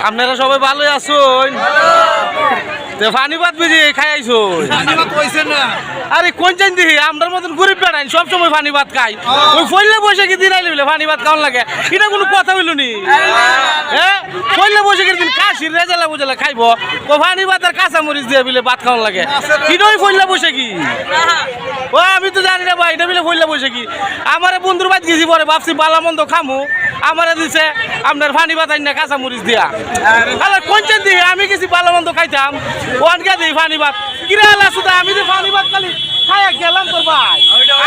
আপনারা সবাই ভালোই আছেন? তো পানি ভাত বুঝি খাই আইছো আরে কোন চান দিহি? আমরার মতন গরিব বেড়াই সব সময় পানি ভাত খাই। ওই ফইলে বসে কি দিন আইলে পানি ভাত খাওয়ান লাগে? এটা কোনো কথা হইল নি? হ্যাঁ? ফইলে বসে কি দিন কাশির রেজালা বুঝালে খাইব? ও পানি ভাত আর কাঁচা মরিচ দিয়ে বিলে ভাত খাওয়ান লাগে। কিটা ওই ফইলে বসে কি? বিলে ফইলে বসে কি? আমার বন্ধুর বাদ গেছি পরে, ভাবছি বালা মন্দ খামু। আমার দিছে আপনার ফানি বাতাই না কাঁচা মরিচ দিয়া তাহলে চান আমি গেছি বালা মন্দ খাইতাম। ওয়ানকে দিই ফানি ভাত। কিরা আলা সুদা, আমি যে ফানি ভাত খালি খাইয়া গেলাম তোর ভাই।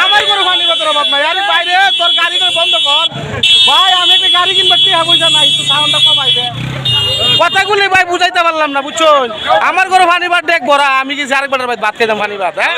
আমার কোনো ফানি ভাতের অভাব নাই। আরে বাইরে তোর গাড়ি করে বন্ধ কর। ভাই, আমি কথাগুলি ভাই বুঝাইতে পারলাম না বুঝছ? আমার ঘরে পানি ভাত দেখ বড়া আমি কি আরেকবার ভাই ভাত খাইতাম পানি ভাত হ্যাঁ?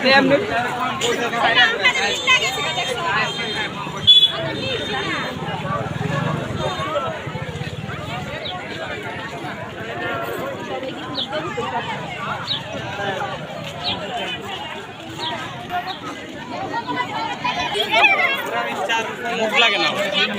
Damn it. হ্যাঁ? কিয় কিয় কি হইছে?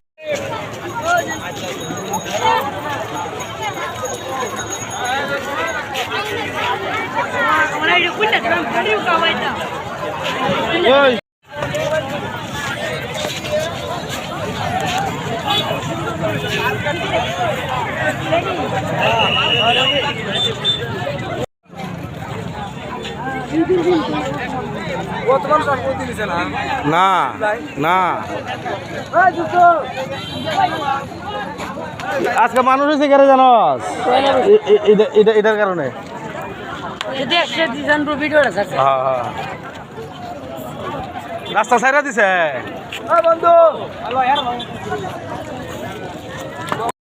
না না আজকে মানুষ হয়েছে কেন জানস? এটার কারণে। রাস্তা সাইরা দিছে। বন্ধু।